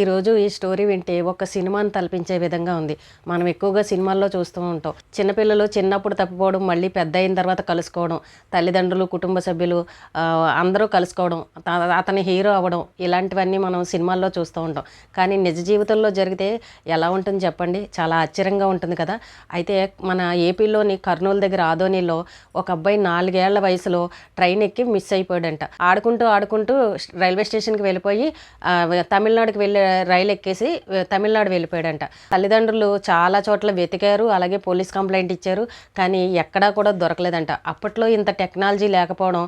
ఈరోజు ఈ స్టోరీ వింటే ఒక సినిమాని తలపించే విధంగా ఉంది. మనం ఎక్కువగా సినిమాల్లో చూస్తూ ఉంటాం. చిన్నపిల్లలు చిన్నప్పుడు తప్పిపోవడం మళ్ళీ పెద్ద అయిన తర్వాత కలుసుకోవడం తల్లిదండ్రులు కుటుంబ సభ్యులు అందరూ కలుసుకోవడం అతని హీరో అవ్వడం ఇలాంటివన్నీ మనం సినిమాల్లో చూస్తూ ఉంటాం. కానీ నిజ జీవితంలో జరిగితే ఎలా ఉంటుంది చెప్పండి? చాలా ఆశ్చర్యంగా ఉంటుంది కదా? అయితే మన ఏపీలోని కర్నూలు దగ్గర ఆదోనిలో ఒక అబ్బాయి నాలుగేళ్ళ వయసులో ట్రైన్ ఎక్కి మిస్ అయిపోయాడంట. ఆడుకుంటూ ఆడుకుంటూ రైల్వే స్టేషన్కి వెళ్ళిపోయి తమిళనాడుకి వెళ్ళి రైలు ఎక్కేసి తమిళనాడు వెళ్ళిపోయాడంట. తల్లిదండ్రులు చాలా చోట్ల వెతికారు అలాగే పోలీస్ కంప్లైంట్ ఇచ్చారు కానీ ఎక్కడా కూడా దొరకలేదంట. అప్పట్లో ఇంత టెక్నాలజీ లేకపోవడం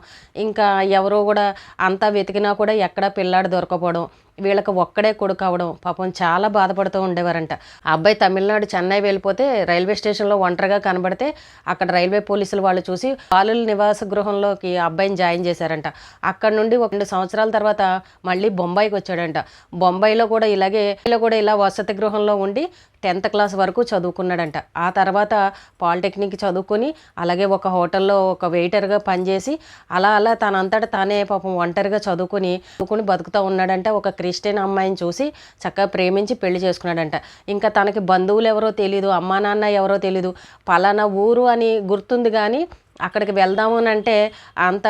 ఇంకా ఎవరో కూడా అంతా వెతికినా కూడా ఎక్కడా పిల్లాడు దొరకపోవడం వీళ్ళకి ఒక్కడే కొడుకు అవడం పాపం చాలా బాధపడుతూ ఉండేవారంట. ఆ అబ్బాయి తమిళనాడు చెన్నై వెళ్ళిపోతే రైల్వే స్టేషన్లో ఒంటరిగా కనబడితే అక్కడ రైల్వే పోలీసులు వాళ్ళు చూసి బాలుల నివాస గృహంలోకి అబ్బాయిని జాయిన్ చేశారంట. అక్కడ నుండి ఒక రెండు సంవత్సరాల తర్వాత మళ్ళీ బొంబాయికి వచ్చాడంట. బొంబాయిలో కూడా ఇలాగే ఇలా కూడా ఇలా వసతి గృహంలో ఉండి టెన్త్ క్లాస్ వరకు చదువుకున్నాడంట. ఆ తర్వాత పాలిటెక్నిక్ చదువుకొని అలాగే ఒక హోటల్లో ఒక వెయిటర్గా పనిచేసి అలా అలా తనంతట తానే పాపం ఒంటరిగా చదువుకొని చదువుకుని బతుకుతూ ఉన్నాడంట. ఒక క్రిస్టియన్ అమ్మాయిని చూసి చక్కగా ప్రేమించి పెళ్ళి చేసుకున్నాడంట. ఇంకా తనకి బంధువులు ఎవరో తెలీదు అమ్మా నాన్న ఎవరో తెలీదు. పలానా ఊరు అని గుర్తుంది కానీ అక్కడికి వెళ్దాము అని అంటే అంత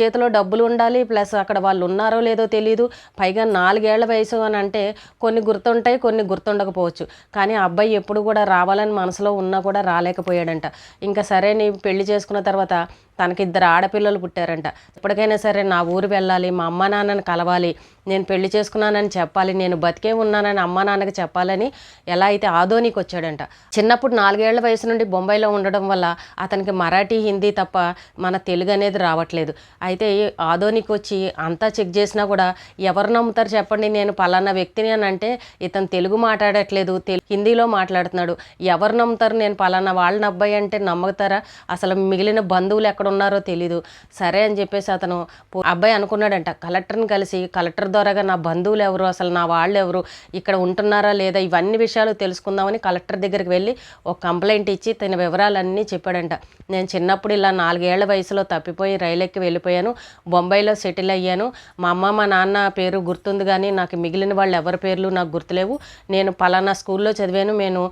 చేతిలో డబ్బులు ఉండాలి ప్లస్ అక్కడ వాళ్ళు ఉన్నారో లేదో తెలియదు పైగా నాలుగేళ్ళ వయసు అని అంటే కొన్ని గుర్తుంటాయి కొన్ని గుర్తుండకపోవచ్చు. కానీ అబ్బాయి ఎప్పుడు కూడా రావాలని మనసులో ఉన్నా కూడా రాలేకపోయాడంట. ఇంకా సరే నీ పెళ్ళి చేసుకున్న తర్వాత తనకి ఇద్దరు ఆడపిల్లలు పుట్టారంట. ఎప్పటికైనా సరే నా ఊరు వెళ్ళాలి మా అమ్మ నాన్నని కలవాలి నేను పెళ్ళి చేసుకున్నానని చెప్పాలి నేను బతికే ఉన్నానని అమ్మ నాన్నకి చెప్పాలని ఎలా అయితే ఆదోనికి వచ్చాడంట. చిన్నప్పుడు నాలుగేళ్ళ వయసు నుండి బొంబాయిలో ఉండడం వల్ల అతనికి మరాఠీ హిందీ తప్ప మన తెలుగు అనేది రావట్లేదు. అయితే ఆదోనికి వచ్చి అంతా చెక్ చేసినా కూడా ఎవరు నమ్ముతారు చెప్పండి నేను పలానా వ్యక్తిని అని అంటే ఇతను తెలుగు మాట్లాడట్లేదు హిందీలో మాట్లాడుతున్నాడు. ఎవరు నమ్ముతారు నేను పలానా వాళ్ళని అబ్బాయి అంటే నమ్ముతారా? అసలు మిగిలిన బంధువులు ఎక్కడ ఉన్నారో తెలీదు. సరే అని చెప్పేసి అతను అబ్బాయి అనుకున్నాడంట కలెక్టర్ని కలిసి కలెక్టర్ త్వరగా నా బంధువులు ఎవరు అసలు నా వాళ్ళు ఎవరు ఇక్కడ ఉంటున్నారా లేదా ఇవన్నీ విషయాలు తెలుసుకుందామని కలెక్టర్ దగ్గరికి వెళ్ళి ఒక కంప్లైంట్ ఇచ్చి తన వివరాలన్నీ చెప్పాడంట. నేను చిన్నప్పుడు ఇలా నాలుగేళ్ళ వయసులో తప్పిపోయి రైలు ఎక్కి వెళ్ళిపోయాను. బొంబాయిలో సెటిల్ అయ్యాను. మా అమ్మ మా నాన్న పేరు గుర్తుంది కానీ నాకు మిగిలిన వాళ్ళు ఎవరి పేర్లు నాకు గుర్తులేవు. నేను పలానా స్కూల్లో చదివాను. నేను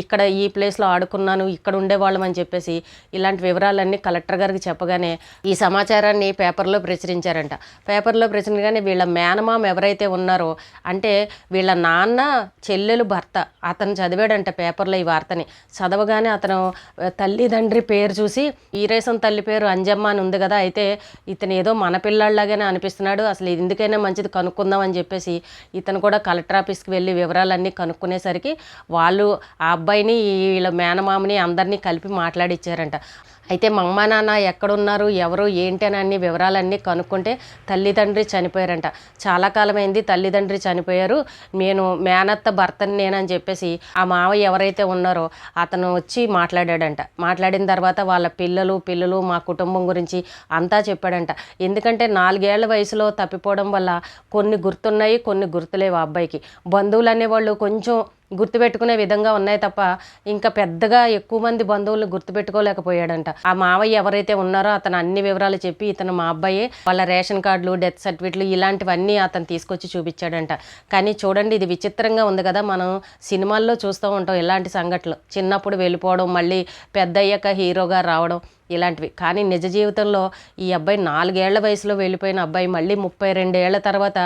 ఇక్కడ ఈ ప్లేస్లో ఆడుకున్నాను ఇక్కడ ఉండేవాళ్ళం అని చెప్పేసి ఇలాంటి వివరాలన్నీ కలెక్టర్ గారికి చెప్పగానే ఈ సమాచారాన్ని పేపర్లో ప్రచురించారంట. పేపర్లో ప్రచురించగానే వీళ్ళ మేనమామ ఎవరైతే ఉన్నారో అంటే వీళ్ళ నాన్న చెల్లెలు భర్త అతను చదివాడంట పేపర్లో ఈ వార్తని. చదవగానే అతను తల్లిదండ్రి పేరు చూసి ఈరేసం తల్లి పేరు అంజమ్మ అని ఉంది కదా అయితే ఇతను ఏదో మన పిల్లాడిలాగానే అనిపిస్తున్నాడు అసలు ఎందుకైనా మంచిది కనుక్కుందాం అని చెప్పేసి ఇతను కూడా కలెక్టర్ ఆఫీస్కి వెళ్ళి వివరాలన్నీ కనుక్కునేసరికి వాళ్ళు ఆ అబ్బాయిని వీళ్ళ మేనమామని అందరినీ కలిపి మాట్లాడిచ్చారంట. అయితే మా అమ్మ నాన్న ఎక్కడున్నారు ఎవరు ఏంటి అని అన్ని వివరాలన్నీ కనుక్కుంటే తల్లిదండ్రి చనిపోయారంట. చాలా కాలమైంది తల్లిదండ్రి చనిపోయారు. నేను మేనత్త భర్తని నేనని చెప్పేసి ఆ మావయ్య ఎవరైతే ఉన్నారో అతను వచ్చి మాట్లాడాడంట. మాట్లాడిన తర్వాత వాళ్ళ పిల్లలు పిల్లలు మా కుటుంబం గురించి అంతా చెప్పాడంట. ఎందుకంటే నాలుగేళ్ళ వయసులో తప్పిపోవడం వల్ల కొన్ని గుర్తున్నాయి కొన్ని గుర్తులేవు ఆ అబ్బాయికి. బంధువులు అనేవాళ్ళు కొంచెం గుర్తుపెట్టుకునే విధంగా ఉన్నాయి తప్ప ఇంకా పెద్దగా ఎక్కువ మంది బంధువులు గుర్తుపెట్టుకోలేకపోయాడంట. ఆ మావయ్య ఎవరైతే ఉన్నారో అతను అన్ని వివరాలు చెప్పి ఇతను మా అబ్బాయి వాళ్ళ రేషన్ కార్డులు డెత్ సర్టిఫికెట్లు ఇలాంటివన్నీ అతను తీసుకొచ్చి చూపించాడంట. కానీ చూడండి ఇది విచిత్రంగా ఉంది కదా మనం సినిమాల్లో చూస్తూ ఉంటాం ఇలాంటి సంఘటనలు. చిన్నప్పుడు వెళ్ళిపోవడం మళ్ళీ పెద్ద అయ్యాక హీరోగా రావడం ఇలాంటివి. కానీ నిజ జీవితంలో ఈ అబ్బాయి నాలుగేళ్ళ వయసులో వెళ్ళిపోయిన అబ్బాయి మళ్ళీ ముప్పై రెండేళ్ళ తర్వాత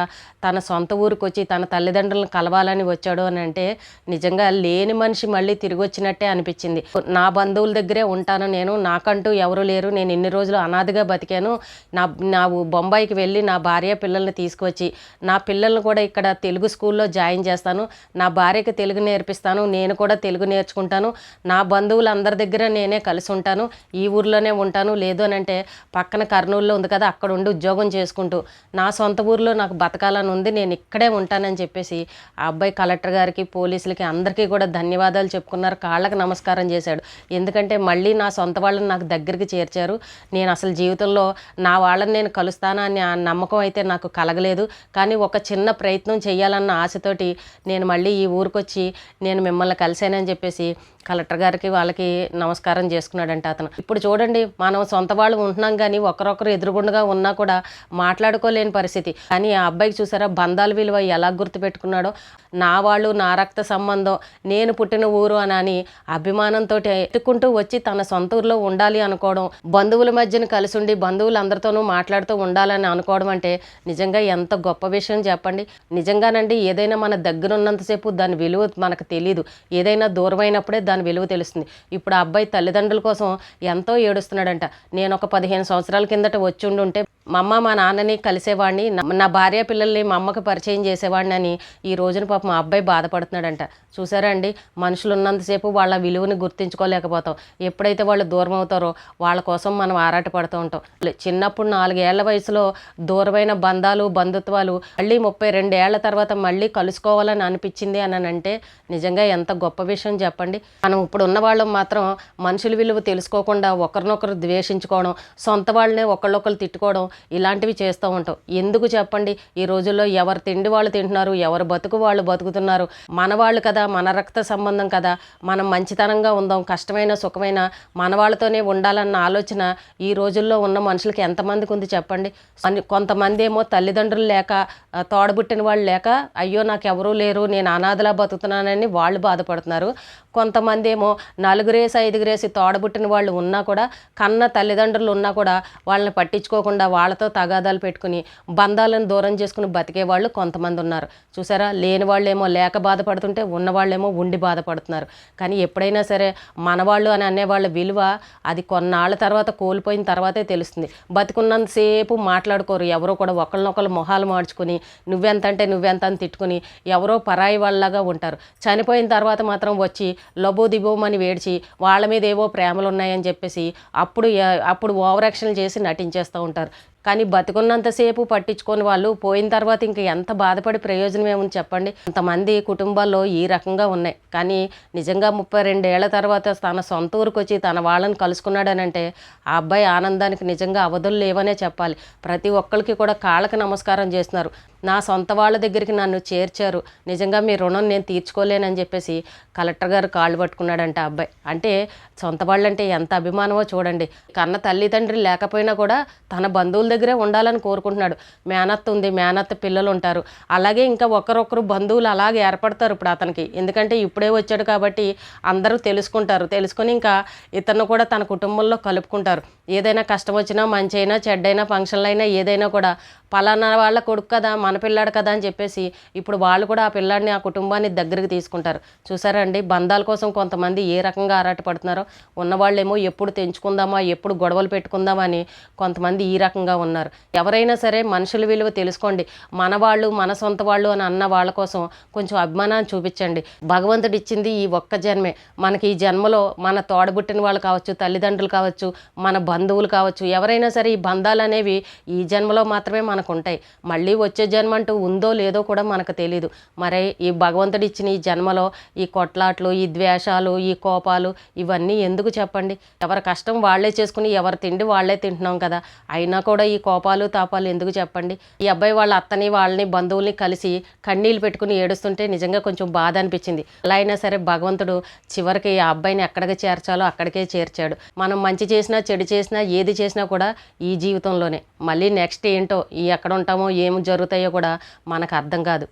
తన సొంత ఊరికి వచ్చి తన తల్లిదండ్రులను కలవాలని వచ్చాడు అని అంటే నిజంగా లేని మనిషి మళ్ళీ తిరిగి వచ్చినట్టే అనిపించింది. నా బంధువుల దగ్గరే ఉంటాను నేను నాకంటూ ఎవరు లేరు నేను ఇన్ని రోజులు అనాథగా బతికాను. నా నా బొంబాయికి వెళ్ళి నా భార్య పిల్లల్ని తీసుకొచ్చి నా పిల్లల్ని కూడా ఇక్కడ తెలుగు స్కూల్లో జాయిన్ చేస్తాను. నా భార్యకి తెలుగు నేర్పిస్తాను నేను కూడా తెలుగు నేర్చుకుంటాను. నా బంధువులందరి దగ్గర నేనే కలిసి ఉంటాను ఈ ఊర్లోనే ఉంటాను. లేదు అని అంటే పక్కన కర్నూలులో ఉంది కదా అక్కడ ఉండి ఉద్యోగం చేసుకుంటూ. నా సొంత ఊర్లో నాకు బతకాలని ఉంది నేను ఇక్కడే ఉంటానని చెప్పేసి ఆ అబ్బాయి కలెక్టర్ గారికి పోలీసులకి అందరికీ కూడా ధన్యవాదాలు చెప్పుకున్నారు. కాళ్ళకి నమస్కారం చేశాడు. ఎందుకంటే మళ్ళీ నా సొంత వాళ్ళని నాకు దగ్గరికి చేర్చారు. నేను అసలు జీవితంలో నా వాళ్ళని నేను కలుస్తానా అని ఆ నమ్మకం అయితే నాకు కలగలేదు. కానీ ఒక చిన్న ప్రయత్నం చేయాలన్న ఆశతోటి నేను మళ్ళీ ఈ ఊరికొచ్చి నేను మిమ్మల్ని కలిశానని చెప్పేసి కలెక్టర్ గారికి వాళ్ళకి నమస్కారం చేసుకున్నాడంట అతను. ఇప్పుడు చూడండి మనం సొంత వాళ్ళు ఉంటున్నాం కానీ ఒకరొకరు ఎదురుగుండగా ఉన్నా కూడా మాట్లాడుకోలేని పరిస్థితి. కానీ ఆ అబ్బాయికి చూసారా బంధాల విలువ ఎలా గుర్తుపెట్టుకున్నాడో? నా వాళ్ళు నా రక్త సంబంధం నేను పుట్టిన ఊరు అని అని అభిమానంతో ఎత్తుకుంటూ వచ్చి తన సొంత ఊరిలో ఉండాలి అనుకోవడం బంధువుల మధ్యన కలిసి ఉండి బంధువులందరితోనూ మాట్లాడుతూ ఉండాలని అనుకోవడం అంటే నిజంగా ఎంత గొప్ప విషయం చెప్పండి. నిజంగానండి ఏదైనా మన దగ్గర ఉన్నంతసేపు దాని విలువ మనకు తెలియదు ఏదైనా దూరమైనప్పుడే దాని విలువ తెలుస్తుంది. ఇప్పుడు ఆ అబ్బాయి తల్లిదండ్రుల కోసం ఎంతో ఏడుస్తున్నాడంట. నేను ఒక పదిహేను సంవత్సరాల కిందట వచ్చి ఉండుంటే మా అమ్మ మా నాన్నని కలిసేవాడిని నా- భార్య పిల్లల్ని మా అమ్మకి పరిచయం చేసేవాడిని అని ఈ రోజున పాప మా అబ్బాయి బాధపడుతున్నాడంట. చూసారా అండి? మనుషులు ఉన్నంతసేపు వాళ్ళ విలువని గుర్తించుకోలేకపోతాం. ఎప్పుడైతే వాళ్ళు దూరం అవుతారో వాళ్ళ కోసం మనం ఆరాటపడుతూ ఉంటాం. చిన్నప్పుడు నాలుగేళ్ళ వయసులో దూరమైన బంధాలు బంధుత్వాలు మళ్ళీ ముప్పై రెండేళ్ళ తర్వాత మళ్ళీ కలుసుకోవాలని అనిపించింది అని అంటే నిజంగా ఎంత గొప్ప విషయం చెప్పండి. మనం ఇప్పుడు ఉన్న వాళ్ళం మాత్రం మనుషుల విలువ తెలుసుకోకుండా ఒకరినొకరు ద్వేషించుకోవడం సొంత వాళ్ళనే ఒకళ్ళొకరు తిట్టుకోవడం ఇలాంటివి చేస్తూ ఉంటాం. ఎందుకు చెప్పండి? ఈ రోజుల్లో ఎవరు తిండి వాళ్ళు తింటున్నారు ఎవరు బతుకు వాళ్ళు బతుకుతున్నారు. మన వాళ్ళు కదా మన రక్త సంబంధం కదా మనం మంచితనంగా ఉందాం కష్టమైన సుఖమైన మన వాళ్ళతోనే ఉండాలన్న ఆలోచన ఈ రోజుల్లో ఉన్న మనుషులకి ఎంతమందికి ఉంది చెప్పండి? కొంతమంది ఏమో తల్లిదండ్రులు లేక తోడబుట్టిన వాళ్ళు లేక అయ్యో నాకు ఎవరూ లేరు నేను అనాథలా బతుకుతున్నానని వాళ్ళు బాధపడుతున్నారు. కొంతమంది ఏమో నలుగురేసి ఐదుగురేసి తోడబుట్టిన వాళ్ళు ఉన్నా కూడా కన్న తల్లిదండ్రులు ఉన్నా కూడా వాళ్ళని పట్టించుకోకుండా వాళ్ళతో తగాదాలు పెట్టుకుని బంధాలను దూరం చేసుకుని బతికే వాళ్ళు కొంతమంది ఉన్నారు. చూసారా? లేని వాళ్ళేమో లేక బాధపడుతుంటే ఉన్నవాళ్ళేమో ఉండి బాధపడుతున్నారు. కానీ ఎప్పుడైనా సరే మనవాళ్ళు అని అనేవాళ్ళ విలువ అది కొన్నాళ్ళ తర్వాత కోల్పోయిన తర్వాతే తెలుస్తుంది. బతికున్నంతసేపు మాట్లాడుకోరు. ఎవరో కూడా ఒకళ్ళనొకళ్ళు మొహాలు మార్చుకుని నువ్వెంత అంటే నువ్వెంత అని తిట్టుకుని ఎవరో పరాయి వాళ్ళలాగా ఉంటారు. చనిపోయిన తర్వాత మాత్రం వచ్చి లబో దిబోమని వేడిచి వాళ్ళ మీద ఏవో ప్రేమలు ఉన్నాయని చెప్పేసి అప్పుడు అప్పుడు ఓవరాక్షన్లు చేసి నటించేస్తూ ఉంటారు. కానీ బతుకున్నంతసేపు పట్టించుకొని వాళ్ళు పోయిన తర్వాత ఇంక ఎంత బాధపడి ప్రయోజనం ఏముంది చెప్పండి? కొంతమంది కుటుంబాల్లో ఈ రకంగా ఉన్నాయి. కానీ నిజంగా ముప్పై రెండేళ్ళ తర్వాత తన సొంత ఊరికి వచ్చి తన వాళ్ళని కలుసుకున్నాడనంటే ఆ అబ్బాయి ఆనందానికి నిజంగా అవధులు లేవనే చెప్పాలి. ప్రతి ఒక్కరికి కూడా కాళ్ళకి నమస్కారం చేస్తున్నారు. నా సొంత వాళ్ళ దగ్గరికి నన్ను చేర్చారు. నిజంగా మీ రుణం నేను తీర్చుకోలేనని చెప్పేసి కలెక్టర్ గారు కాళ్ళు పట్టుకున్నాడంట ఆ అబ్బాయి. అంటే సొంత వాళ్ళంటే ఎంత అభిమానమో చూడండి. కన్న తల్లిదండ్రి లేకపోయినా కూడా తన బంధువుల దగ్గరే ఉండాలని కోరుకుంటున్నాడు. మేనత్త ఉంది మేనత్త పిల్లలు ఉంటారు. అలాగే ఇంకా ఒకరొకరు బంధువులు అలాగే ఏర్పడతారు ఇప్పుడు అతనికి. ఎందుకంటే ఇప్పుడే వచ్చాడు కాబట్టి అందరూ తెలుసుకుంటారు. తెలుసుకొని ఇంకా ఇతను కూడా తన కుటుంబంలో కలుపుకుంటారు. ఏదైనా కష్టం వచ్చినా మంచి అయినా చెడ్డైనా ఫంక్షన్లు అయినా ఏదైనా కూడా పలానా వాళ్ళ కొడుకు కదా మన పిల్లాడు కదా అని చెప్పేసి ఇప్పుడు వాళ్ళు కూడా ఆ పిల్లాడిని ఆ కుటుంబాన్ని దగ్గరికి తీసుకుంటారు. చూసారండి? బంధాల కోసం కొంతమంది ఏ రకంగా ఆరాటపడుతున్నారో ఉన్నవాళ్ళేమో ఎప్పుడు తెంచుకుందామా ఎప్పుడు గొడవలు పెట్టుకుందామా అని కొంతమంది ఈ రకంగా ఉన్నారు. ఎవరైనా సరే మనుషుల విలువ తెలుసుకోండి. మన వాళ్ళు మన సొంత వాళ్ళు అని అన్న వాళ్ళ కోసం కొంచెం అభిమానాన్ని చూపించండి. భగవంతుడు ఇచ్చింది ఈ ఒక్క జన్మే. మనకి ఈ జన్మలో మన తోడబుట్టిన వాళ్ళు కావచ్చు తల్లిదండ్రులు కావచ్చు మన బంధువులు కావచ్చు ఎవరైనా సరే ఈ బంధాలు అనేవి ఈ జన్మలో మాత్రమే మన మనకు ఉంటాయి మళ్ళీ వచ్చే జన్మ అంటూ ఉందో లేదో కూడా మనకు తెలియదు మరి ఈ భగవంతుడు ఇచ్చిన ఈ జన్మలో ఈ కొట్లాట్లు ఈ ద్వేషాలు ఈ కోపాలు ఇవన్నీ ఎందుకు చెప్పండి? ఎవరి కష్టం వాళ్ళే చేసుకుని ఎవరి తిండి వాళ్ళే తింటున్నాం కదా. అయినా కూడా ఈ కోపాలు తాపాలు ఎందుకు చెప్పండి? ఈ అబ్బాయి వాళ్ళ అత్తని వాళ్ళని బంధువుల్ని కలిసి కన్నీళ్ళు పెట్టుకుని ఏడుస్తుంటే నిజంగా కొంచెం బాధ అనిపించింది. అలా అయినా సరే భగవంతుడు చివరికి ఆ అబ్బాయిని ఎక్కడికి చేర్చాలో అక్కడికే చేర్చాడు. మనం మంచి చేసినా చెడు చేసినా ఏది చేసినా కూడా ఈ జీవితంలోనే. మళ్ళీ నెక్స్ట్ ఏంటో ఈ ఎక్కడ ఉంటామో ఏం జరుగుతాయో కూడా మనకు అర్థం కాదు.